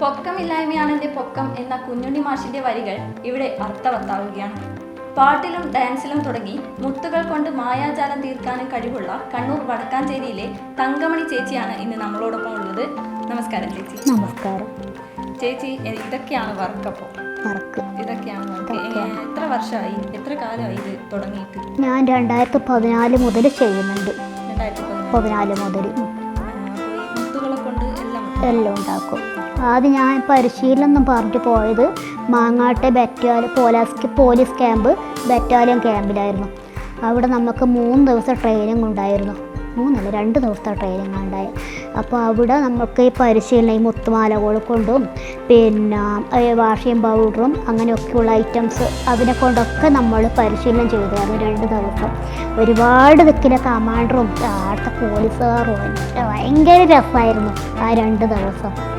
പൊക്കമില്ലായ്മയാണ് എന്റെ പൊക്കം എന്ന കുഞ്ഞുണ്ണി മാഷിന്റെ വരികൾ ഇവിടെ അർത്ഥവത്താവുകയാണ്. പാട്ടിലും ഡാൻസിലും തുടങ്ങി മുത്തുകൾ കൊണ്ട് മായാജാലം തീർക്കാനും കഴിവുള്ള കണ്ണൂർ വടക്കാഞ്ചേരിയിലെ തങ്കമണി ചേച്ചിയാണ് ഇന്ന് നമ്മളോടൊപ്പം ഉള്ളത്. നമസ്കാരം ചേച്ചി. നമസ്കാരം. ചേച്ചി ഇതൊക്കെയാണ് വർക്കപ്പോൾ വർക്ക്. ഇതൊക്കെയാണ് എത്ര വർഷമായി? എത്ര കാലമായി ഇത് തുടങ്ങിയിട്ട്? ഞാൻ രണ്ടായിരത്തി പതിനാല് മുതൽ ചെയ്യുന്നുണ്ട്. പതിനാല്. മുതൽ മുത്തുകളെ കൊണ്ട് എല്ലാം എല്ലാം ഉണ്ടാക്കും. ആദ്യം ഞാൻ പരിശീലനം എന്ന് പറഞ്ഞിട്ട് പോയത് മാങ്ങാട്ടെ battalion police police camp battalion ക്യാമ്പിലായിരുന്നു അവിടെ നമുക്ക് മൂന്ന് ദിവസം ട്രെയിനിങ് ഉണ്ടായിരുന്നു. മൂന്നല്ല രണ്ട് ദിവസത്തെ ട്രെയിനിങ് ഉണ്ടായി അപ്പോൾ അവിടെ നമുക്ക് ഈ പരിശീലനം ഈ മുത്തുമാല കൊണ്ടും പിന്നെ വാഷിംഗ് പൗഡറും അങ്ങനെയൊക്കെയുള്ള ഐറ്റംസ് അതിനെ കൊണ്ടൊക്കെ നമ്മൾ പരിശീലനം ചെയ്തു ചെയ്തായിരുന്നു രണ്ട് ദിവസം. ഒരുപാട് ദിക്കിലെ കമാൻഡറും അവിടുത്തെ പോലീസുകാരും ഭയങ്കര രസമായിരുന്നു ആ രണ്ട് ദിവസം.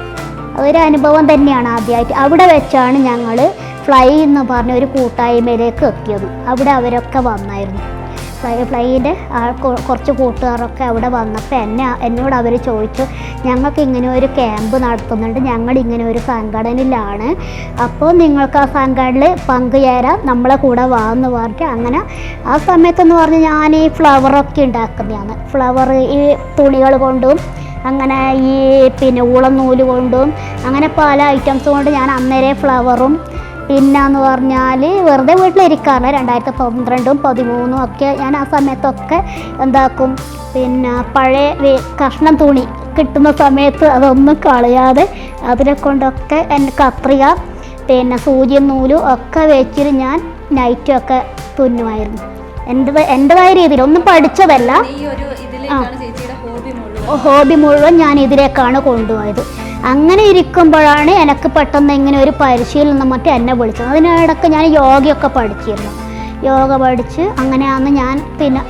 അതൊരു അനുഭവം തന്നെയാണ് ആദ്യമായിട്ട് അവിടെ വെച്ചാണ് ഞങ്ങൾ ഫ്ലൈ എന്ന് പറഞ്ഞ ഒരു കൂട്ടായ്മയിലേക്ക് എത്തിയത്. അവിടെ അവരൊക്കെ വന്നായിരുന്നു. ഫ്ലൈ ഫ്ലൈന്റെ ആ കുറച്ച് കൂട്ടുകാരൊക്കെ അവിടെ വന്നപ്പോൾ എന്നെ എന്നോട് അവർ ചോദിച്ചു ഞങ്ങൾക്ക് ഇങ്ങനെ ഒരു ക്യാമ്പ് നടത്തുന്നുണ്ട്. ഞങ്ങൾ ഇങ്ങനെ ഒരു സംഘടനയിലാണ്. അപ്പോൾ നിങ്ങൾക്ക് ആ സംഘടനയിൽ പങ്കുചേരാം. നമ്മളെ കൂടെ വാ എന്ന് പറഞ്ഞിട്ട് അങ്ങനെ ആ സമയത്തെന്ന് പറഞ്ഞാൽ ഞാൻ ഈ ഫ്ലവറൊക്കെ ഉണ്ടാക്കുന്നതാണ്. ഫ്ലവർ ഈ തുണികൾ കൊണ്ടും അങ്ങനെ ഈ പിന്നെ ഉളനൂൽ കൊണ്ടും അങ്ങനെ പല ഐറ്റംസ് കൊണ്ട് ഞാൻ അന്നേരം ഫ്ലവറും പിന്നെന്ന് പറഞ്ഞാൽ വെറുതെ വീട്ടിലിരിക്കാറില്ല. രണ്ടായിരത്തി പന്ത്രണ്ടും പതിമൂന്നും ഒക്കെ ഞാൻ ആ സമയത്തൊക്കെ എന്താക്കും പിന്നെ പഴയ കഷ്ണം തുണി കിട്ടുന്ന സമയത്ത് അതൊന്നും കളയാതെ അതിനെ കൊണ്ടൊക്കെ എന്റെ കത്രിക പിന്നെ സൂചിയും നൂലും ഒക്കെ വെച്ചിട്ട് ഞാൻ നൈറ്റൊക്കെ തുന്നുമായിരുന്നു. എന്റെ എന്റെതായ രീതിയിൽ ഒന്നും പഠിച്ചതല്ല. ആ. ഹോബി മുഴുവൻ ഞാൻ ഇതിലേക്കാണ് കൊണ്ടുപോയത്. അങ്ങനെ ഇരിക്കുമ്പോഴാണ് എനിക്ക് പെട്ടെന്ന് ഇങ്ങനെ ഒരു പരിശീലനം മറ്റും എന്നെ വിളിച്ചത്. അതിനിടയ്ക്ക് ഞാൻ യോഗയൊക്കെ പഠിച്ചിരുന്നു. യോഗ പഠിച്ച് അങ്ങനെയാണ് ഞാൻ പിന്നെ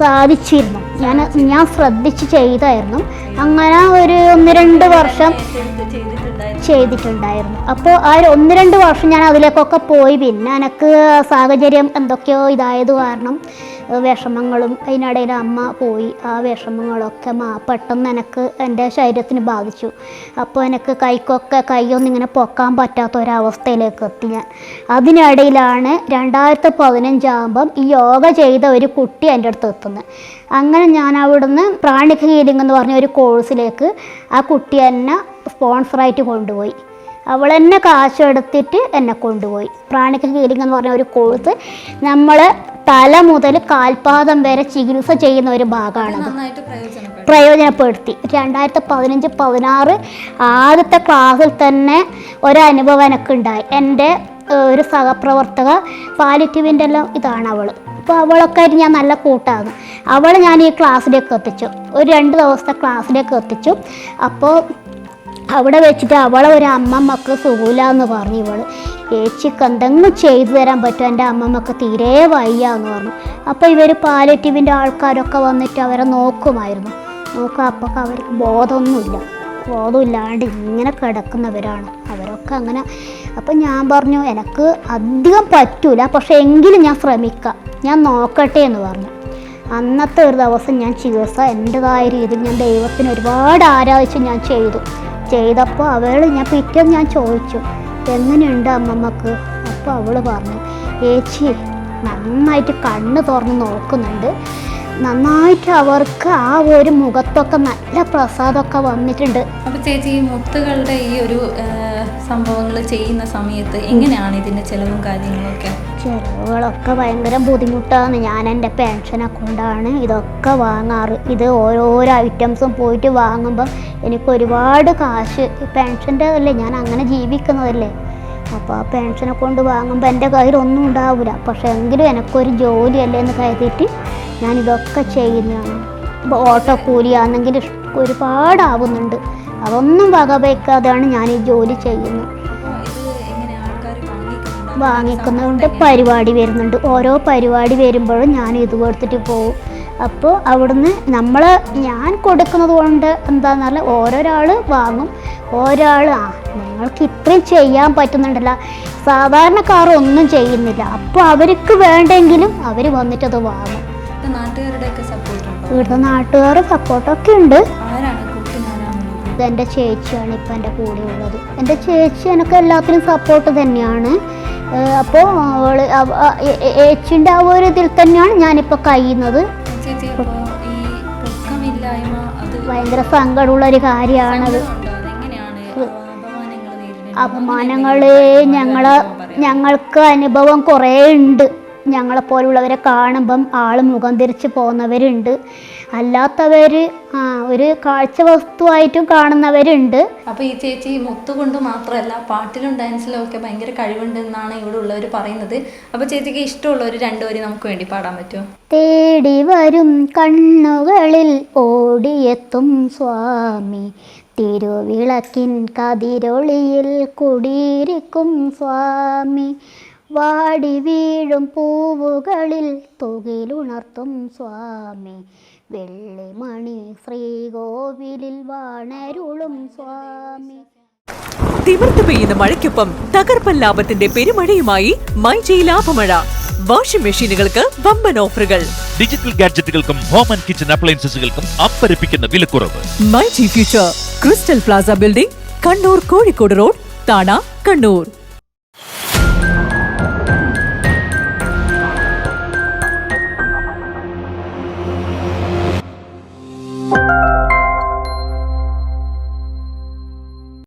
സാധിച്ചിരുന്നു. ഞാൻ ഞാൻ ശ്രദ്ധിച്ച് ചെയ്തായിരുന്നു. അങ്ങനെ ഒരു ഒന്ന് രണ്ട് വർഷം ചെയ്തിട്ടുണ്ടായിരുന്നു. അപ്പോൾ ആ ഒരു ഒന്ന് രണ്ട് വർഷം ഞാൻ അതിലേക്കൊക്കെ പോയി. പിന്നെ എനിക്ക് സാഹചര്യം എന്തൊക്കെയോ ഇതായത് കാരണം വിഷമങ്ങളും അതിനിടയിൽ അമ്മ പോയി. ആ വിഷമങ്ങളൊക്കെ മാ പെട്ടെന്ന് എനിക്ക് എന്റെ ശരീരത്തിന് ബാധിച്ചു. അപ്പോൾ എനിക്ക് കൈക്കൊക്കെ കൈയൊന്നും ഇങ്ങനെ പൊക്കാൻ പറ്റാത്ത ഒരവസ്ഥയിലേക്ക് എത്തി ഞാൻ. അതിനിടയിലാണ് രണ്ടായിരത്തി പതിനഞ്ചാകുമ്പം ഈ യോഗ ചെയ്ത ഒരു കുട്ടി എന്റെ അടുത്ത് എത്തുന്നത്. അങ്ങനെ ഞാൻ അവിടുന്ന് പ്രാണിക് ഹീലിംഗ് എന്ന് പറഞ്ഞ ഒരു കോഴ്സിലേക്ക് ആ കുട്ടി എന്നെ സ്പോൺസറായിട്ട് കൊണ്ടുപോയി. അവൾ തന്നെ കാശെടുത്തിട്ട് എന്നെ കൊണ്ടുപോയി. പ്രാണിക്കൽ ഹീലിംഗ് എന്ന് പറഞ്ഞ ഒരു കോഴ്സ് നമ്മൾ തല മുതൽ കാൽപാദം വരെ ചികിത്സ ചെയ്യുന്ന ഒരു ഭാഗമാണത്. പ്രയോജനപ്പെടും പ്രയോജനപ്പെടുത്തി. രണ്ടായിരത്തി പതിനഞ്ച് പതിനാറ് ആദ്യത്തെ ക്ലാസ്സിൽ തന്നെ ഒരനുഭവം എനിക്ക് ഉണ്ടായി എന്റെ ഒരു സഹപ്രവർത്തക പാലിറ്റീവിന്റെ എല്ലാം ഇതാണ് അവൾ അപ്പോൾ അവളൊക്കെ ആയിട്ട് ഞാൻ നല്ല കൂട്ടാണ്. അവൾ ഞാൻ ഈ ക്ലാസ്സിലേക്ക് എത്തിച്ചു. ഒരു രണ്ട് ദിവസത്തെ ക്ലാസ്സിലേക്ക് എത്തിച്ചു. അപ്പോൾ അവിടെ വെച്ചിട്ട് അവളെ ഒരു അമ്മമ്മക്ക് സുഖമില്ല എന്ന് പറഞ്ഞു ഇവൾ. ചേച്ചിക്ക് എന്തെങ്കിലും ചെയ്തു തരാൻ പറ്റും എന്റെ അമ്മമ്മക്ക് തീരെ വയ്യ എന്ന് പറഞ്ഞു. അപ്പോൾ ഇവർ പാലറ്റീവിന്റെ ആൾക്കാരൊക്കെ വന്നിട്ട് അവരെ നോക്കുമായിരുന്നു. നോക്കുക അപ്പോൾ അവർക്ക് ബോധമൊന്നുമില്ല. ബോധമില്ലാണ്ട് ഇങ്ങനെ കിടക്കുന്നവരാണ്. അവരൊക്കെ അങ്ങനെ. അപ്പം ഞാൻ പറഞ്ഞു എനിക്ക് അധികം പറ്റൂല. പക്ഷേ എങ്കിലും ഞാൻ ശ്രമിക്കാം. ഞാൻ നോക്കട്ടെ എന്ന് പറഞ്ഞു. അന്നത്തെ ഒരു ദിവസം ഞാൻ ചികിത്സ എന്റെതായ രീതിയിൽ ഞാൻ ദൈവത്തിന് ഒരുപാട് ആരാധിച്ച് ഞാൻ ചെയ്തു. ചെയ്തപ്പോൾ അവൾ ഞാൻ പിറ്റേന്ന് ഞാൻ ചോദിച്ചു എങ്ങനെയുണ്ട് അമ്മമ്മക്ക്? അപ്പോൾ അവൾ പറഞ്ഞു ഏച്ചി നന്നായിട്ട് കണ്ണ് തുറന്ന് നോക്കുന്നുണ്ട്. നന്നായിട്ട് അവർക്ക് ആ ഒരു മുഖത്തൊക്കെ നല്ല പ്രസാദമൊക്കെ വന്നിട്ടുണ്ട്. അപ്പോൾ ചേച്ചി ഈ മുത്തുകളുടെ ഈ ഒരു സംഭവങ്ങൾ ചെയ്യുന്ന സമയത്ത് എങ്ങനെയാണ് ഇതിന്റെ ചിലവും കാര്യങ്ങളും ഒക്കെ ചിലവുകളൊക്കെ ഭയങ്കര ബുദ്ധിമുട്ടാണ്. ഞാൻ എന്റെ പെൻഷൻ അക്കൗണ്ടാണ് ഇതൊക്കെ വാങ്ങാറ്. ഇത് ഓരോരോ ഐറ്റംസും പോയിട്ട് വാങ്ങുമ്പം എനിക്ക് ഒരുപാട് കാശ് പെൻഷന്റെ അല്ലേ ഞാൻ അങ്ങനെ ജീവിക്കുന്നതല്ലേ? അപ്പോൾ ആ പെൻഷൻ അക്കൗണ്ട് വാങ്ങുമ്പോൾ എന്റെ കയ്യിൽ ഒന്നും ഉണ്ടാവില്ല പക്ഷേ എങ്കിലും എനിക്കൊരു ജോലിയല്ലേ എന്ന് കരുതിയിട്ട് ഞാൻ ഇതൊക്കെ ചെയ്യുന്നതാണ്. ഇപ്പോൾ ഓട്ടോ കൂലിയാണെങ്കിൽ ആണെങ്കിൽ ഒരുപാടാവുന്നുണ്ട്. അതൊന്നും വകവയ്ക്കാതെയാണ് ഞാൻ ഈ ജോലി ചെയ്യുന്നത്. വാങ്ങിക്കുന്നുണ്ട് പരിപാടി വരുന്നുണ്ട്. ഓരോ പരിപാടി വരുമ്പോഴും ഞാൻ ഇത് കൊടുത്തിട്ട് പോകും അപ്പോൾ അവിടുന്ന് നമ്മൾ ഞാൻ കൊടുക്കുന്നത് കൊണ്ട് എന്താന്ന് പറഞ്ഞാൽ ഓരോരാൾ വാങ്ങും. ഓരോ ആ നിങ്ങൾക്ക് ഇത്രയും ചെയ്യാൻ പറ്റുന്നുണ്ടല്ല. സാധാരണക്കാർ ഒന്നും ചെയ്യുന്നില്ല. അപ്പോൾ അവർക്ക് വേണ്ടെങ്കിലും അവർ വന്നിട്ടത് വാങ്ങും. ഇവിടുത്തെ നാട്ടുകാർ സപ്പോർട്ടൊക്കെ ഉണ്ട്? ഇതെന്റെ ചേച്ചിയാണ് ഇപ്പം എന്റെ കൂടെ ഉള്ളത് എന്റെ ചേച്ചി എനിക്ക് എല്ലാത്തിനും സപ്പോർട്ട് തന്നെയാണ്. അപ്പോൾ അവൾ ഏച്ചിന്റെ ആ ഒരു ഇതിൽ തന്നെയാണ് ഞാനിപ്പോൾ കഴിയുന്നത്. ഭയങ്കര സങ്കടമുള്ള ഒരു കാര്യമാണത് അപമാനങ്ങൾ ഞങ്ങളെ ഞങ്ങൾക്ക് അനുഭവം കുറേ ഉണ്ട് ഞങ്ങളെപ്പോലുള്ളവരെ കാണുമ്പം ആൾ മുഖം തിരിച്ച് പോകുന്നവരുണ്ട്. അല്ലാത്തവർ ഒരു കാഴ്ച വസ്തുവായിട്ടും കാണുന്നവരുണ്ട്. അപ്പോൾ ഈ ചേച്ചി മുത്തുകൊണ്ട് മാത്രമല്ല പാട്ടിലും ഡാൻസിലും ഒക്കെ ഭയങ്കര കഴിവുണ്ടെന്നാണ് ഇവിടെ ഉള്ളവർ പറയുന്നത്. അപ്പോൾ ചേച്ചിക്ക് ഇഷ്ടമുള്ള ഒരു രണ്ടുപേരും നമുക്ക് വേണ്ടി പാടാൻ പറ്റുമോ? തേടി വരും കണ്ണുകളിൽ ഓടിയെത്തും സ്വാമി. തിരുവിളക്കിൻ കതിരൊളിയിൽ കുടിയിരിക്കും സ്വാമി. വാടി വീഴും പൂവുകളിൽ തുകിലുണർത്തും സ്വാമി. വെള്ളിമണി ശ്രീകോവിലിൽ വാണരുളും സ്വാമി. തിമിർത്ത് പെയ്യുന്ന മഴയ്ക്കൊപ്പം തകർപ്പൻ ലാഭത്തിന്റെ പെരുമഴയുമായി മൈജി ലാഭമഴ. വാഷിംഗ് മെഷീനുകൾക്ക് വമ്പൻ ഓഫറുകൾ. ഡിജിറ്റൽ ഗാഡ്ജറ്റുകൾക്കും ഹോം ആൻഡ് കിച്ചൺ അപ്ലയൻസസുകൾക്കും അപ്പരിപ്പിക്കുന്ന വിലക്കുറവ്. MyG future crystal plaza building Kannur Kozhikode road Thana Kannur.